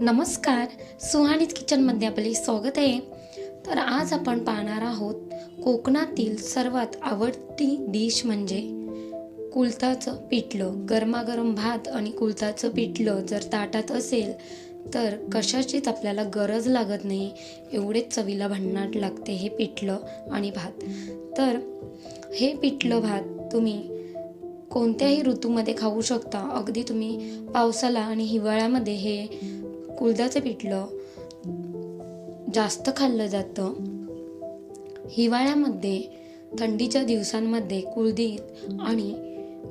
नमस्कार सुहानीत किचनमध्ये आपले स्वागत आहे. तर आज आपण पाहणार आहोत कोकणातील सर्वात आवडती डिश म्हणजे कुलताचं पिठलं. गरमागरम भात आणि कुलताचं पिठलं जर ताटात असेल तर कशाचीच आपल्याला गरज लागत नाही. एवढेच चवीला भन्नाट लागते हे पिठलं आणि भात. तर हे पिठलं भात तुम्ही कोणत्याही ऋतूमध्ये खाऊ शकता. अगदी तुम्ही पावसाला आणि हिवाळ्यामध्ये हे कुळदाचं पिठलं जास्त खाल्लं जातं. हिवाळ्यामध्ये थंडीच्या दिवसांमध्ये कुळदीत आणि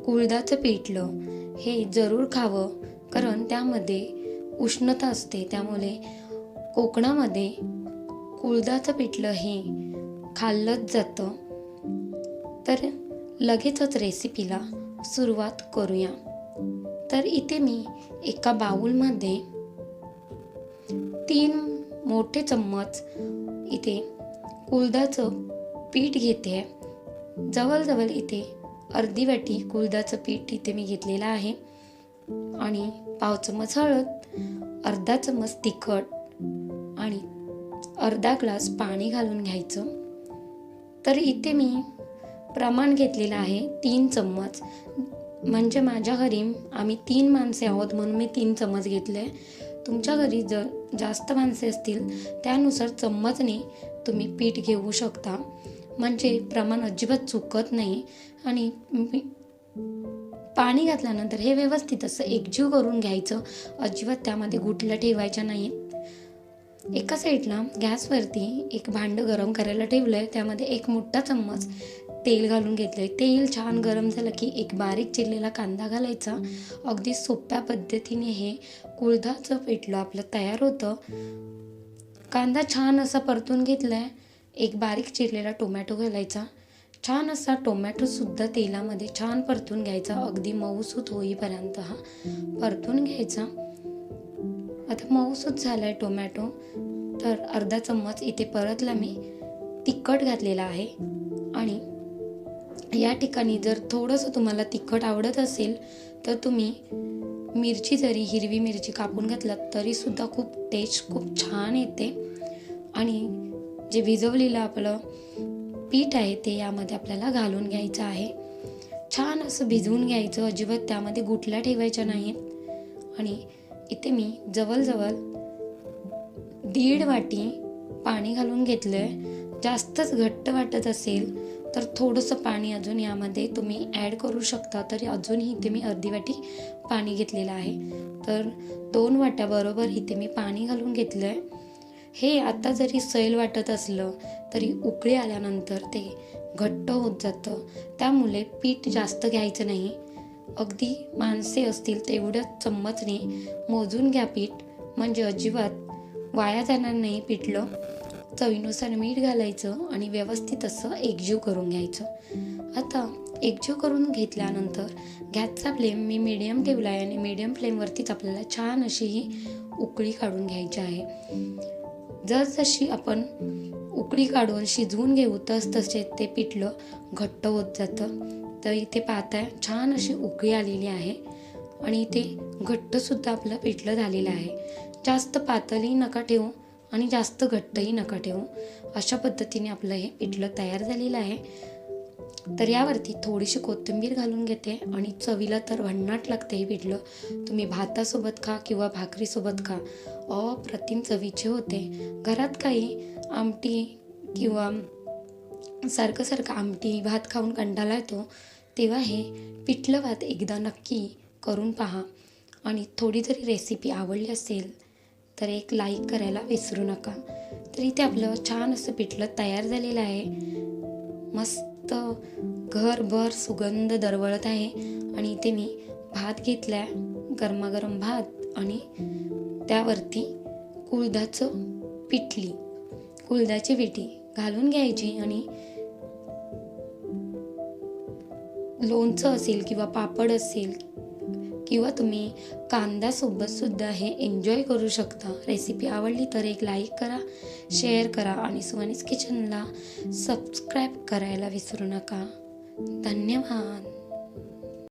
कुळदाचं पिठलं हे जरूर खावं कारण त्यामध्ये उष्णता असते. त्यामुळे कोकणामध्ये कुळदाचं पिठलं हे खाल्लंच जातं. तर लगेचच रेसिपीला सुरुवात करूया. तर इथे मी एका बाऊलमध्ये तीन मोठे चम्मच इथे कुलदाचं पीठ घेते जवळजवळ इथे अर्धी वाटी कुलदाचं पीठ इथे मी घेतलेलं आहे. आणि पाव चम्मच हळद अर्धा चम्मच तिखट आणि अर्धा ग्लास पाणी घालून घ्यायचं. तर इथे मी प्रमाण घेतलेलं आहे तीन चम्मच. म्हणजे माझ्या घरी आम्ही तीन माणसे आहोत म्हणून मी तीन चम्मच घेतले तुमच्या घरी जर जास्त माणसे असतील त्यानुसार चम्मचने तुम्ही पीठ घेऊ शकता. म्हणजे प्रमाण अजिबात चुकत नाही. आणि पाणी घातल्यानंतर हे व्यवस्थित असं एकजीव करून घ्यायचं. अजिबात त्यामध्ये गुटल्या ठेवायच्या नाहीत. एका साईडला गॅसवरती एक भांडं गरम करायला ठेवलं आहे त्यामध्ये एक मोठा चम्मच तेल घालून घेतलं आहे तेल छान गरम झालं की एक बारीक चिरलेला कांदा घालायचा. अगदी सोप्या पद्धतीने हे कुळधाचं पिठलं आपलं तयार होतं. कांदा छान असा परतून घेतला आहे एक बारीक चिरलेला टोमॅटो घालायचा. छान असा टोमॅटोसुद्धा तेलामध्ये छान परतून घ्यायचा. अगदी मऊसूत होईपर्यंत हा परतून घ्यायचा. आता मऊसूत झाला आहे टोमॅटो. तर अर्धा चम्मच इथे परतला मी. तिखट घातलेला आहे. या ठिकाणी जर थोडंसं तुम्हाला तिखट आवडत असेल तर तुम्ही मिरची जरी हिरवी मिरची कापून घातलात तरीसुद्धा खूप टेस्ट खूप छान येते. आणि जे भिजवलेलं आपलं पीठ आहे ते यामध्ये आपल्याला घालून घ्यायचं आहे. छान असं भिजवून घ्यायचं अजिबात त्यामध्ये गुटल्या ठेवायच्या नाहीत आणि इथे मी जवळजवळ दीड वाटी पाणी घालून घेतलं आहे जास्तच घट्ट वाटत असेल तर थोडंसं पाणी अजून यामध्ये तुम्ही ॲड करू शकता. तरी अजूनही इथे मी अर्धी वाटी पाणी घेतलेलं आहे. तर दोन वाट्याबरोबर इथे मी पाणी घालून घेतलं आहे हे आता जरी सैल वाटत असलं तरी उकळी आल्यानंतर ते घट्ट होत जातं. त्यामुळे पीठ जास्त घ्यायचं नाही. अगदी माणसे असतील तेवढ्याच चम्मचने मोजून घ्या पीठ. म्हणजे अजिबात वाया जाणार नाही पिठलं. चवीनुसार मीठ घालायचं आणि व्यवस्थित असं एकजीव करून घ्यायचं. आता एकजीव करून घेतल्यानंतर गॅसचा फ्लेम मी मिडियम ठेवला आहे आणि मीडियम फ्लेमवरतीच आपल्याला छान अशी ही उकळी काढून घ्यायची आहे. जसजशी आपण उकळी काढून शिजवून घेऊ तस तसे ते पिठलं घट्ट होत जातं. तर इथे पाहताय छान अशी उकळी आलेली आहे आणि इथे घट्टसुद्धा आपलं पिठलं झालेलं आहे. जास्त पातळी नका ठेवू. आणि जास्त घट्टही नका ठेवू. अशा पद्धतीने आपलं हे पिठलं तयार झालेलं आहे. तर यावरती थोडीशी कोथिंबीर घालून घेते आणि चवीला तर भन्नाट लागते हे पिठलं तुम्ही भातासोबत खा किंवा भाकरीसोबत खा. अप्रतिम चवीचे होते. घरात काही आमटी किंवा सारखं सारखं आमटी भात खाऊन कंटाळा येतो तेव्हा हे पिठलं भात एकदा नक्की करून पहा. आणि थोडी जरी रेसिपी आवडली असेल तर एक लाईक करायला विसरू नका. तर इथे आपलं छान असं पिठलं तयार झालेलं आहे. मस्त घरभर सुगंध दरवळत आहे. आणि इथे मी भात घेतला गरमागरम भात आणि त्यावरती कुळदाचं पिठली. कुळदाची पिठी घालून घ्यायची आणि लोणचं असेल किंवा पापड असेल किंवा तुम्ही कांद्यासोबत सुद्धा हे एन्जॉय करू शकता. रेसिपी आवडली तर एक लाईक करा शेअर करा आणि सुवनीस किचनला सबस्क्राईब करायला विसरू नका. धन्यवाद.